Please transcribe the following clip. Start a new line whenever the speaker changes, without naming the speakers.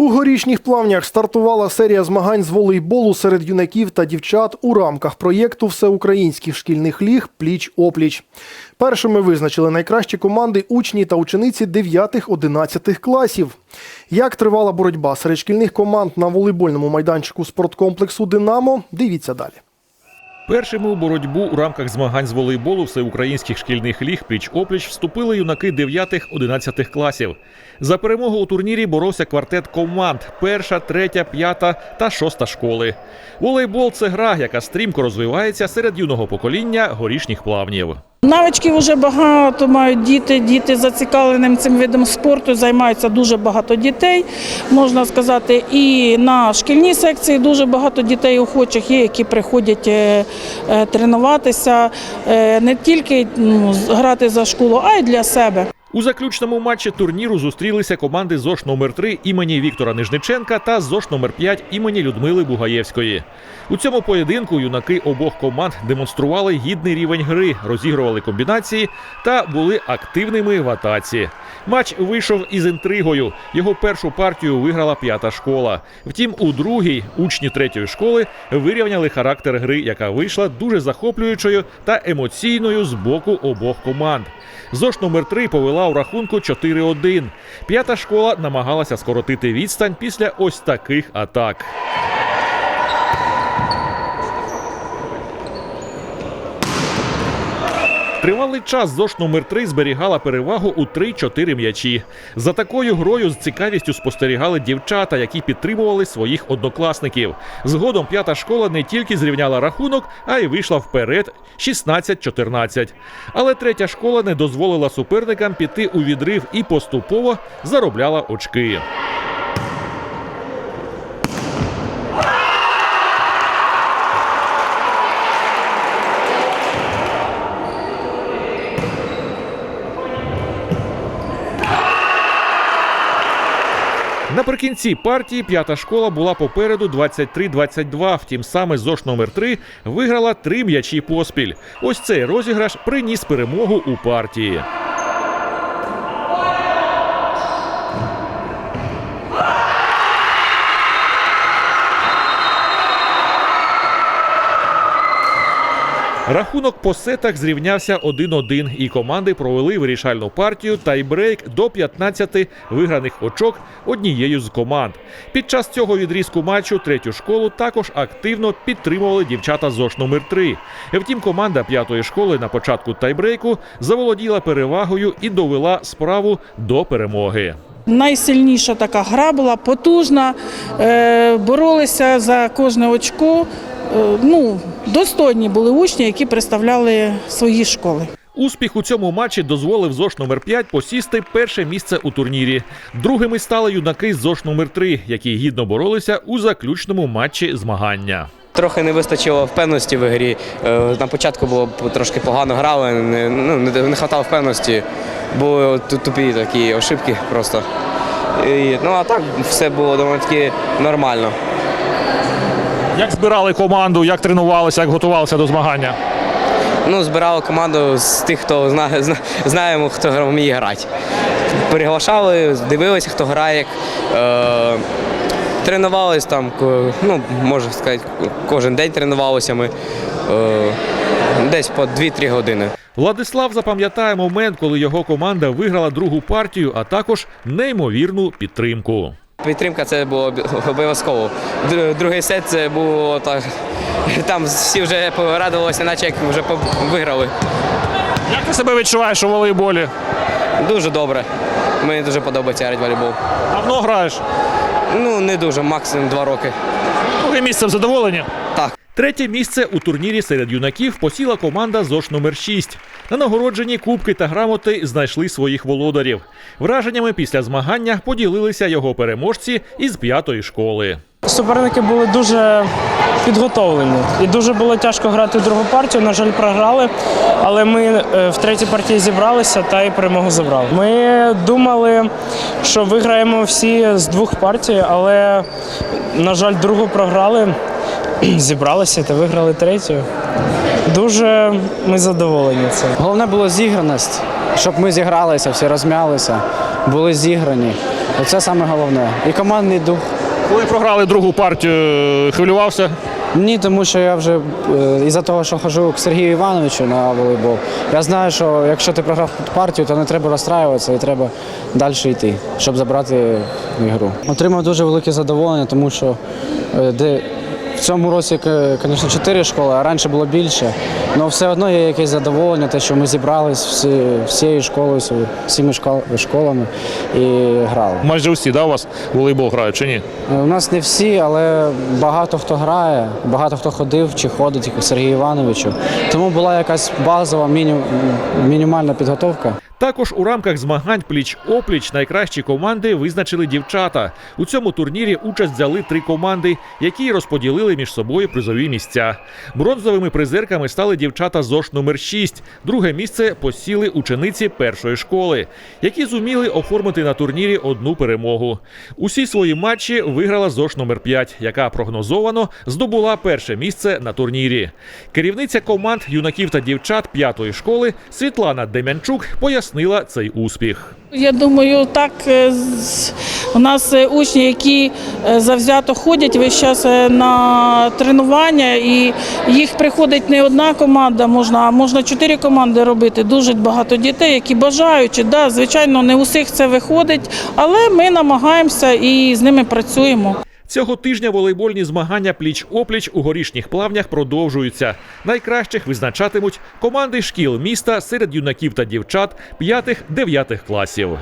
У горішніх плавнях стартувала серія змагань з волейболу серед юнаків та дівчат у рамках проєкту всеукраїнських шкільних ліг Пліч-опліч. Першими визначили найкращі команди учні та учениці 9-11 класів. Як тривала боротьба серед шкільних команд на волейбольному майданчику спорткомплексу Динамо? Дивіться далі.
Першими у боротьбу у рамках змагань з волейболу всеукраїнських шкільних ліг пліч-опліч вступили юнаки 9-11 класів. За перемогу у турнірі боровся квартет команд: перша, третя, п'ята та шоста школи. Волейбол це гра, яка стрімко розвивається серед юного покоління горішніх плавнів.
Навичків вже багато мають діти. Діти зацікавленим цим видом спорту займаються дуже багато дітей. Можна сказати, і на шкільній секції дуже багато дітей охочих є, які приходять е, е, тренуватися е, не тільки ну, грати за школу, а й для себе.
У заключному матчі турніру зустрілися команди ЗОШ номер 3 імені Віктора Нижниченка та ЗОШ номер 5 імені Людмили Бугаєвської. У цьому поєдинку юнаки обох команд демонстрували гідний рівень гри, розігрували комбінації та були активними в атаці. Матч вийшов із інтригою. Його першу партію виграла п'ята школа. Втім, у другій учні третьої школи вирівняли характер гри, яка вийшла дуже захоплюючою та емоційною з боку обох команд. ЗОШ номер 3 повела у рахунку 4-1. П'ята школа намагалася скоротити відстань після ось таких атак. Тривалий час ЗОШ номер 3 зберігала перевагу у 3-4 м'ячі. За такою грою з цікавістю спостерігали дівчата, які підтримували своїх однокласників. Згодом п'ята школа не тільки зрівняла рахунок, а й вийшла вперед 16-14. Але третя школа не дозволила суперникам піти у відрив і поступово заробляла очки. Наприкінці партії п'ята школа була попереду 23-22. Втім, саме ЗОШ номер 3 виграла три м'ячі поспіль. Ось цей розіграш приніс перемогу у партії. Рахунок по сетах зрівнявся 1-1, і команди провели вирішальну партію тайбрейк до 15 виграних очок однією з команд. Під час цього відрізку матчу третю школу також активно підтримували дівчата ЗОШ номер 3 Втім, команда п'ятої школи на початку тайбрейку заволоділа перевагою і довела справу до перемоги.
Найсильніша така гра була потужна, е, боролися за кожне очко. Е, Ну, достойні були учні, які представляли свої школи.
Успіх у цьому матчі дозволив ЗОШ номер 5 посісти перше місце у турнірі. Другими стали юнаки з ЗОШ номер 3 які гідно боролися у заключному матчі змагання.
Трохи не вистачило впевненості в грі. Е, На початку було трошки погано грали, не, ну, не, не хватало впевненості, були тупі такі ошибки просто. І, ну а так все було доволі таки нормально.
Як збирали команду, як тренувалися, як готувалися до змагання?
Ну, збирали команду з тих, хто знає, зна- знаємо, хто вміє грати. Приглашали, дивилися, хто грає. як, Е, тренувались там, ну, можна сказати, кожен день тренувалися ми. Е, десь по 2-3 години.
Владислав запам'ятає момент, коли його команда виграла другу партію, а також неймовірну підтримку.
Підтримка це було обов'язково. Другий сет це було так. Там всі вже порадувалися, наче як вже виграли.
Як ти себе відчуваєш у волейболі?
Дуже добре. Мені дуже подобається грати в волейбол.
Давно граєш?
Ну, не дуже, максимум два роки.
Друге місце в задоволенні?
Так.
Третє місце у турнірі серед юнаків посіла команда ЗОШ номер 6 На нагородженні кубки та грамоти знайшли своїх володарів. Враженнями після змагання поділилися його переможці із п'ятої школи.
Суперники були дуже підготовлені і дуже було тяжко грати другу партію. На жаль, програли. Але ми е, в третій партії зібралися та й перемогу забрали. Ми думали, що виграємо всі з двох партій, але, на жаль, другу програли. Зібралися та виграли третю. Дуже ми задоволені цим.
Головне було зіграність, щоб ми зігралися, всі розм'ялися, були зіграні. Оце саме головне. І командний дух.
Коли програли другу партію, хвилювався.
Ні, тому що я вже е, із-за того, що хожу к Сергію Івановичу на волейбол, я знаю, що якщо ти програв партію, то не треба розстраюватися і треба далі йти, щоб забрати ігру. Отримав дуже велике задоволення, тому що е, де в цьому році, звісно, чотири школи, а раніше було більше. Але все одно є якесь задоволення, те, що ми зібрались всі, всією школою, всіми школами і грали.
Майже усі, да, у вас волейбол грають чи ні?
Е, У нас не всі, але багато хто грає, багато хто ходив чи ходить, як Сергію Івановичу. Тому була якась базова мінімальна підготовка.
Також у рамках змагань пліч-опліч найкращі команди визначили дівчата. У цьому турнірі участь взяли три команди, які розподілили між собою призові місця. Бронзовими призерками стали дівчата ЗОШ номер 6 Друге місце посіли учениці першої школи, які зуміли оформити на турнірі одну перемогу. Усі свої матчі виграла ЗОШ номер 5 яка прогнозовано здобула перше місце на турнірі. Керівниця команд юнаків та дівчат п'ятої школи Світлана Дем'янчук пояснила цей успіх.
Я думаю, так е, у нас е, учні, які е, завзято ходять весь час на тренування, і їх приходить не одна команда, можна, а можна чотири команди робити. Дуже багато дітей, які бажаючи. Да, звичайно, не усіх це виходить, але ми намагаємося і з ними працюємо.
Цього тижня волейбольні змагання пліч-опліч у горішніх плавнях продовжуються. Найкращих визначатимуть команди шкіл міста серед юнаків та дівчат 5-9 класів.